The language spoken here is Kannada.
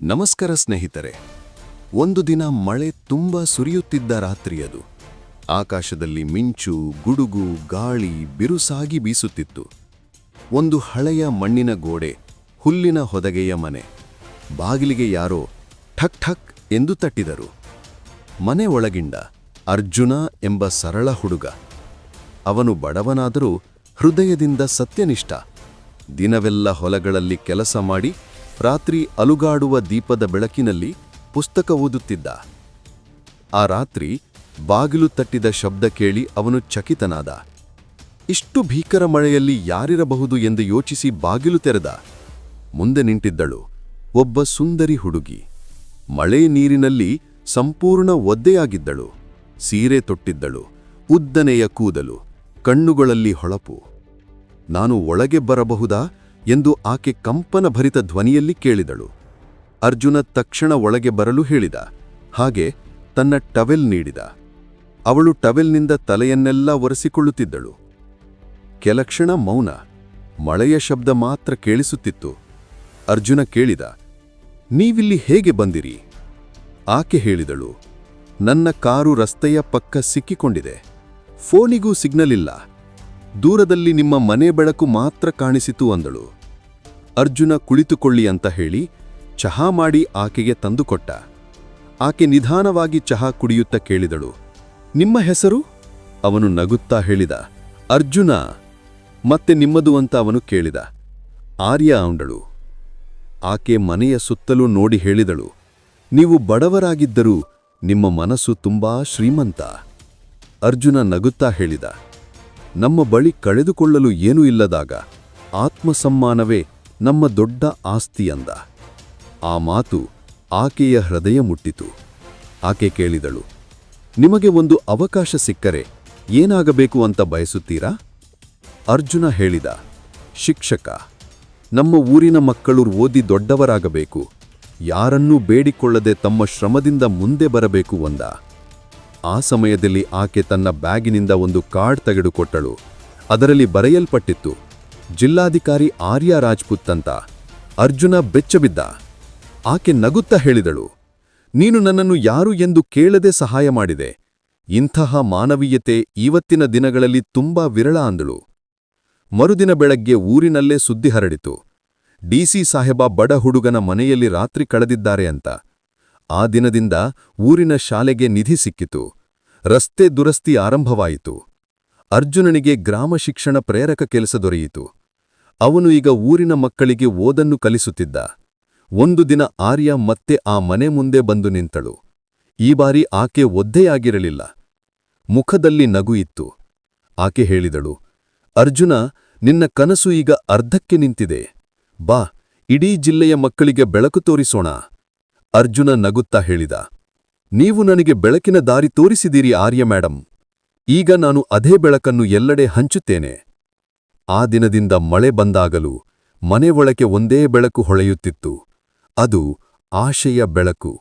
ನಮಸ್ಕಾರ ಸ್ನೇಹಿತರೆ. ಒಂದು ದಿನ ಮಳೆ ತುಂಬ ಸುರಿಯುತ್ತಿದ್ದ ರಾತ್ರಿಯದು. ಆಕಾಶದಲ್ಲಿ ಮಿಂಚು, ಗುಡುಗು, ಗಾಳಿ, ಬಿರುಸಾಗಿ ಬೀಸುತ್ತಿತ್ತು. ಒಂದು ಹಳೆಯ ಮಣ್ಣಿನ ಗೋಡೆ, ಹುಲ್ಲಿನ ಹೊದಗೆಯ ಮನೆ. ಬಾಗಿಲಿಗೆ ಯಾರೋ ಠಕ್ ಠಕ್ ಎಂದು ತಟ್ಟಿದರು. ಮನೆ ಒಳಗಿಂಡ ಅರ್ಜುನ ಎಂಬ ಸರಳ ಹುಡುಗ. ಅವನು ಬಡವನಾದರೂ ಹೃದಯದಿಂದ ಸತ್ಯನಿಷ್ಠ. ದಿನವೆಲ್ಲ ಹೊಲಗಳಲ್ಲಿ ಕೆಲಸ ಮಾಡಿ ರಾತ್ರಿ ಅಲುಗಾಡುವ ದೀಪದ ಬೆಳಕಿನಲ್ಲಿ ಪುಸ್ತಕ ಓದುತ್ತಿದ್ದ. ಆ ರಾತ್ರಿ ಬಾಗಿಲು ತಟ್ಟಿದ ಶಬ್ದ ಕೇಳಿ ಅವನು ಚಕಿತನಾದ. ಇಷ್ಟು ಭೀಕರ ಮಳೆಯಲ್ಲಿ ಯಾರಿರಬಹುದು ಎಂದು ಯೋಚಿಸಿ ಬಾಗಿಲು ತೆರೆದ. ಮುಂದೆ ನಿಂತಿದ್ದಳು ಒಬ್ಬ ಸುಂದರಿ ಹುಡುಗಿ. ಮಳೆ ನೀರಿನಲ್ಲಿ ಸಂಪೂರ್ಣ ಒದ್ದೆಯಾಗಿದ್ದಳು. ಸೀರೆ ತೊಟ್ಟಿದ್ದಳು, ಉದ್ದನೆಯ ಕೂದಲು, ಕಣ್ಣುಗಳಲ್ಲಿ ಹೊಳಪು. ನಾನು ಒಳಗೆ ಬರಬಹುದಾ? ಎಂದು ಆಕೆ ಕಂಪನಭರಿತ ಧ್ವನಿಯಲ್ಲಿ ಕೇಳಿದಳು. ಅರ್ಜುನ ತಕ್ಷಣ ಒಳಗೆ ಬರಲು ಹೇಳಿದ. ಹಾಗೆ ತನ್ನ ಟವೆಲ್ ನೀಡಿದ. ಅವಳು ಟವೆಲ್ನಿಂದ ತಲೆಯನ್ನೆಲ್ಲ ಒರೆಸಿಕೊಳ್ಳುತ್ತಿದ್ದಳು. ಕೆಲಕ್ಷಣ ಮೌನ. ಮಳೆಯ ಶಬ್ದ ಮಾತ್ರ ಕೇಳಿಸುತ್ತಿತ್ತು. ಅರ್ಜುನ ಕೇಳಿದ. ನೀವಿಲ್ಲಿ ಹೇಗೆ ಬಂದಿರಿ? ಆಕೆ ಹೇಳಿದಳು. ನನ್ನ ಕಾರು ರಸ್ತೆಯ ಪಕ್ಕ ಸಿಕ್ಕಿಕೊಂಡಿದೆ. ಫೋನಿಗೂ ಸಿಗ್ನಲ್ ಇಲ್ಲ. ದೂರದಲ್ಲಿ ನಿಮ್ಮ ಮನೆ ಬೆಳಕು ಮಾತ್ರ ಕಾಣಿಸಿತು ಅಂದಳು. ಅರ್ಜುನ ಕುಳಿತುಕೊಳ್ಳಿ ಅಂತ ಹೇಳಿ ಚಹಾ ಮಾಡಿ ಆಕೆಗೆ ತಂದುಕೊಟ್ಟ. ಆಕೆ ನಿಧಾನವಾಗಿ ಚಹಾ ಕುಡಿಯುತ್ತಾ ಕೇಳಿದಳು. ನಿಮ್ಮ ಹೆಸರು? ಅವನು ನಗುತ್ತಾ ಹೇಳಿದ. ಅರ್ಜುನ, ಮತ್ತೆ ನಿಮ್ಮದು ಅಂತ ಅವನು ಕೇಳಿದ. ಆರ್ಯ ಅಂದಳು. ಆಕೆ ಮನೆಯ ಸುತ್ತಲೂ ನೋಡಿ ಹೇಳಿದಳು. ನೀವು ಬಡವರಾಗಿದ್ದರೂ ನಿಮ್ಮ ಮನಸ್ಸು ತುಂಬಾ ಶ್ರೀಮಂತ. ಅರ್ಜುನ ನಗುತ್ತಾ ಹೇಳಿದ. ನಮ್ಮ ಬಳಿ ಕಳೆದುಕೊಳ್ಳಲು ಏನೂ ಇಲ್ಲದಾಗ ಆತ್ಮಸಮ್ಮಾನವೇ ನಮ್ಮ ದೊಡ್ಡ ಆಸ್ತಿ ಅಂದ. ಆ ಮಾತು ಆಕೆಯ ಹೃದಯ ಮುಟ್ಟಿತು. ಆಕೆ ಕೇಳಿದಳು, ನಿಮಗೆ ಒಂದು ಅವಕಾಶ ಸಿಕ್ಕರೆ ಏನಾಗಬೇಕು ಅಂತ ಬಯಸುತ್ತೀರಾ? ಅರ್ಜುನ ಹೇಳಿದ, ಶಿಕ್ಷಕ, ನಮ್ಮ ಊರಿನ ಮಕ್ಕಳು ಓದಿ ದೊಡ್ಡವರಾಗಬೇಕು. ಯಾರನ್ನೂ ಬೇಡಿಕೊಳ್ಳದೆ ತಮ್ಮ ಶ್ರಮದಿಂದ ಮುಂದೆ ಬರಬೇಕು ಒಂದ ಆ ಸಮಯದಲ್ಲಿ ಆಕೆ ತನ್ನ ಬ್ಯಾಗಿನಿಂದ ಒಂದು ಕಾರ್ಡ್ ತೆಗೆದುಕೊಟ್ಟಳು. ಅದರಲ್ಲಿ ಬರೆಯಲ್ಪಟ್ಟಿತ್ತು, ಜಿಲ್ಲಾಧಿಕಾರಿ ಆರ್ಯ ರಾಜ್ಪುತ್ ಅಂತ. ಅರ್ಜುನ ಬೆಚ್ಚಬಿದ್ದ. ಆಕೆ ನಗುತ್ತಾ ಹೇಳಿದಳು, ನೀನು ನನ್ನನ್ನು ಯಾರು ಎಂದು ಕೇಳದೆ ಸಹಾಯ ಮಾಡಿದೆ. ಇಂತಹ ಮಾನವೀಯತೆ ಇವತ್ತಿನ ದಿನಗಳಲ್ಲಿ ತುಂಬಾ ವಿರಳ ಅಂದಳು. ಮರುದಿನ ಬೆಳಗ್ಗೆ ಊರಿನಲ್ಲೇ ಸುದ್ದಿ ಹರಡಿತು ಡಿಸಿ ಸಾಹೇಬ ಬಡ ಹುಡುಗನ ಮನೆಯಲ್ಲಿ ರಾತ್ರಿ ಕಳೆದಿದ್ದಾರೆ ಅಂತ. ಆ ದಿನದಿಂದ ಊರಿನ ಶಾಲೆಗೆ ನಿಧಿ ಸಿಕ್ಕಿತು. ರಸ್ತೆ ದುರಸ್ತಿ ಆರಂಭವಾಯಿತು. ಅರ್ಜುನನಿಗೆ ಗ್ರಾಮ ಶಿಕ್ಷಣ ಪ್ರೇರಕ ಕೆಲಸ ದೊರೆಯಿತು. ಅವನು ಈಗ ಊರಿನ ಮಕ್ಕಳಿಗೆ ಓದನ್ನು ಕಲಿಸುತ್ತಿದ್ದ. ಒಂದು ದಿನ ಆರ್ಯ ಮತ್ತೆ ಆ ಮನೆ ಮುಂದೆ ಬಂದು ನಿಂತಳು. ಈ ಬಾರಿ ಆಕೆ ಒದ್ದೆಯಾಗಿರಲಿಲ್ಲ. ಮುಖದಲ್ಲಿ ನಗು ಇತ್ತು. ಆಕೆ ಹೇಳಿದಳು, ಅರ್ಜುನ, ನಿನ್ನ ಕನಸು ಈಗ ಅರ್ಧಕ್ಕೆ ನಿಂತಿದೆ. ಬಾ, ಇಡೀ ಜಿಲ್ಲೆಯ ಮಕ್ಕಳಿಗೆ ಬೆಳಕು ತೋರಿಸೋಣ. ಅರ್ಜುನ ನಗುತ್ತಾ ಹೇಳಿದ, ನೀವು ನನಗೆ ಬೆಳಕಿನ ದಾರಿ ತೋರಿಸಿದಿರಿ ಆರ್ಯ ಮೇಡಂ. ಈಗ ನಾನು ಅದೇ ಬೆಳಕನ್ನು ಎಲ್ಲೆಡೆ ಹಂಚುತ್ತೇನೆ. ಆ ದಿನದಿಂದ ಮಳೆ ಬಂದಾಗಲೂ ಮನೆ ಒಳಕ್ಕೆ ಒಂದೇ ಬೆಳಕು ಹೊಳೆಯುತ್ತಿತ್ತು. ಅದು ಆಶೆಯ ಬೆಳಕು.